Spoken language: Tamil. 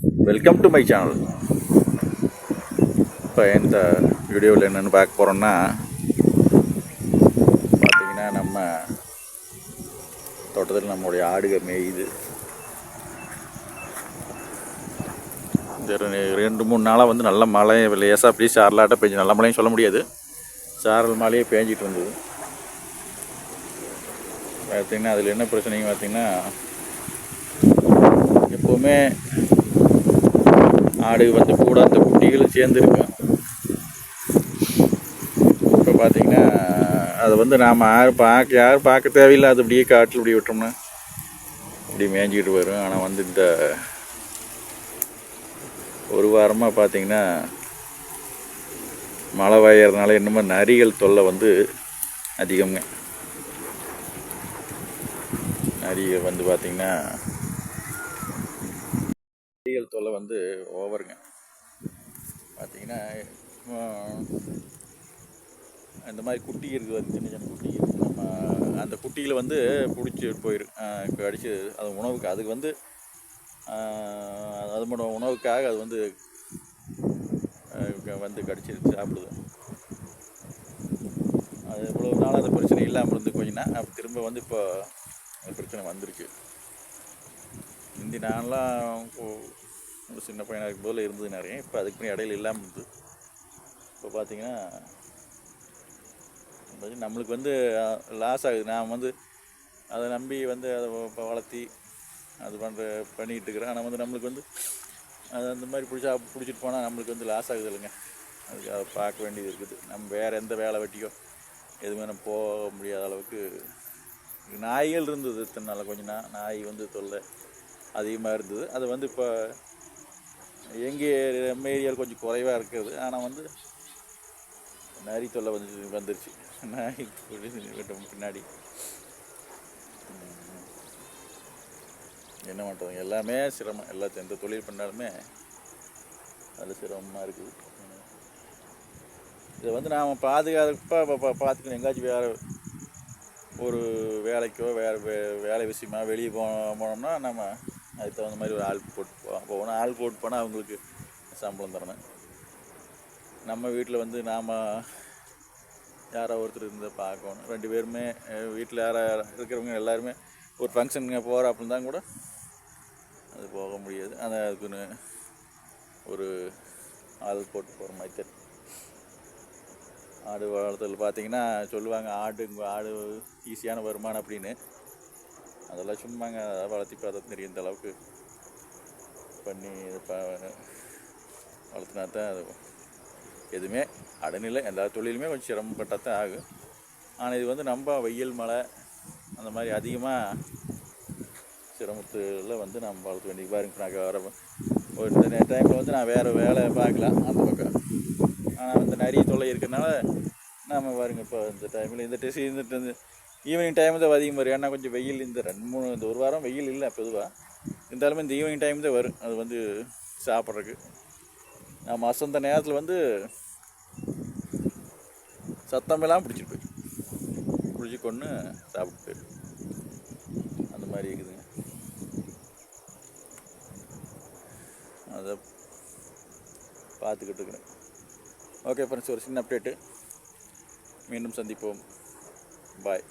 வெல்கம் டு மை சேனல் இப்போ இந்த வீடியோவில் என்னென்னு பார்க்க போகிறோம்னா பார்த்தீங்கன்னா நம்ம தோட்டத்தில் நம்மளுடைய ஆடுக மேயுது. ரெண்டு மூணு நாளாக வந்து நல்ல மழை லேசாக அப்படியே சாரலாட்ட பெஞ்சு நல்ல மழையும் சொல்ல முடியாது. சாரல் மழையே பேஞ்சிட்டு இருந்தது. பார்த்தீங்கன்னா அதில் என்ன பிரச்சனைங்க பார்த்தீங்கன்னா எப்போவுமே ஆடு வந்து கூட அந்த குட்டிகளும் சேர்ந்துருக்கும். இப்போ பார்த்தீங்கன்னா அதை வந்து நாம் யார் பார்க்க யாரும் பார்க்க தேவையில்லை அது அப்படியே காட்டில் இப்படி விட்டோம்னா இப்படி மேய்ஞ்சிக்கிட்டு வரும். ஆனால் வந்து இந்த ஒரு வாரமாக பார்த்தீங்கன்னா மழை பெய்யறதுனால என்னமோ நரிகள் தொல்லை வந்து அதிகம்ங்க. நரிகள் வந்து பார்த்திங்கன்னா தொல்லை வந்து ஓவருங்க. பார்த்தீங்கன்னா இந்த மாதிரி குட்டி இருக்குது வந்து சின்ன சின்ன குட்டி. இருக்குது நம்ம அந்த குட்டியில் வந்து பிடிச்சி போயிடும் கடிச்சு அது உணவுக்கு அதுக்கு வந்து அது மட்டும் உணவுக்காக அது வந்து க- வந்து கடிச்சு சாப்பிடுது. அது இவ்வளோ நாள் அந்த பிரச்சனை இல்லாமல் இருந்து கொஞ்சம்னா அப்போ திரும்ப வந்து இப்போ அந்த பிரச்சனை வந்துருச்சு முந்தி நான்லாம் ஒரு சின்ன பையனாக இருக்கும்போது இருந்தது நிறைய இப்போ அதுக்கு பின்னாடி இடையில இல்லாமல் இருந்தது. இப்போ பார்த்தீங்கன்னா நம்மளுக்கு வந்து லாஸ் ஆகுது. நான் வந்து அதை நம்பி வந்து அதை வளர்த்தி அது பண்ணுற பண்ணிக்கிட்டு இருக்கிறேன். ஆனால் வந்து நம்மளுக்கு வந்து அது அந்த மாதிரி பிடிச்சா பிடிச்சிட்டு போனால் நம்மளுக்கு வந்து லாஸ் ஆகுது இல்லைங்க. அதுக்கு அதை பார்க்க வேண்டியது இருக்குது. நம்ம வேறு எந்த வேலை வெட்டியோ எதுவுமே நம்ம போக முடியாத அளவுக்கு நாய்கள் இருந்தது இத்தனை நாள் கொஞ்சம் நாள் நாய் வந்து தொல்லை அதிகமாக இருந்தது. அது வந்து இப்போ எங்கள் நம்ம ஏரியாவில் கொஞ்சம் குறைவாக இருக்குது. ஆனால் வந்து நரி தொல்லை வந்து வந்துருச்சு. நாய் பின்னாடி. என்ன பண்ணுறது எல்லாமே சிரமம். எல்லாத்தையும் எந்த தொழில் பண்ணாலுமே அது சிரமமாக இருக்குது. இதை வந்து நாம் பாதுகாப்பாக பார்த்துக்கணும் எங்கேயாச்சும் வேறு ஒரு வேலைக்கோ வேறு வே வேலை விஷயமா வெளியே போ போனோம்னா நம்ம அதுக்கு தகுந்த மாதிரி ஒரு ஆள் போட்டு போ- போகணும். ஆள் போட்டு போனால் அவங்களுக்கு சம்பளம் தரணும். நம்ம வீட்டில் வந்து நாம் யாரோ ஒருத்தர் இருந்து பார்க்கணும். ரெண்டு பேருமே வீட்டில் யாரோ இருக்கிறவங்க எல்லாருமே ஒரு ஃபங்க்ஷனுங்க போகிற அப்படின்னு தான் கூட அது போக முடியாது. அந்த அதுக்குன்னு ஒரு ஆள் போட்டு போகிற மாதிரி தெரியும் ஆடு வளர்த்தல் பார்த்தீங்கன்னா சொல்லுவாங்க ஆடு ஆடு ஈஸியான வருமானம் அப்படின்னு. அதெல்லாம் சும்மாங்க அதை வளர்த்தி பார்த்தா தெரியும் இந்த அளவுக்கு. பண்ணி ப வளர்த்தினா தான் அது எதுவுமே அடநிலை. எல்லா தொழிலுமே கொஞ்சம் சிரமப்பட்டால் தான் ஆகும். ஆனால் இது வந்து நம்ம வெயில் மழை அந்த மாதிரி அதிகமாக சிரமத்தில் வந்து நம்ம வளர்த்த வேண்டியது. பாருங்க இப்ப நான் வர ஒரு இந்த டைமில் வந்து நான் வேறு வேலை பார்க்கலாம் அந்த பக்கம். ஆனால் வந்து நிறைய தொல்லை இருக்கிறனால நாம் பாருங்க இப்போ இந்த டைமில் இந்த டெஸ்ட் இந்த ஈவினிங் டைம் தான் அதிகம் வரும் ஏன்னா கொஞ்சம் வெயில் இந்த ரெண்டு மூணு இந்த ஒரு வாரம் வெயில் இல்லை பொதுவாக இருந்தாலும் இந்த ஈவினிங் டைம் தான் வரும். அது வந்து சாப்பிட்றதுக்கு. நம்ம அசந்த நேரத்தில் வந்து சத்தமெல்லாம் பிடிச்சிட்டு போயிடும் பிடிச்சி கொண்டு சாப்பிட்டு போயிடும் அந்த மாதிரி இருக்குதுங்க அதை பார்த்துக்கிட்டு இருக்கிறேன். ஓகே ஃப்ரெண்ட்ஸ் ஒரு சின்ன அப்டேட்டு மீண்டும் சந்திப்போம். பாய்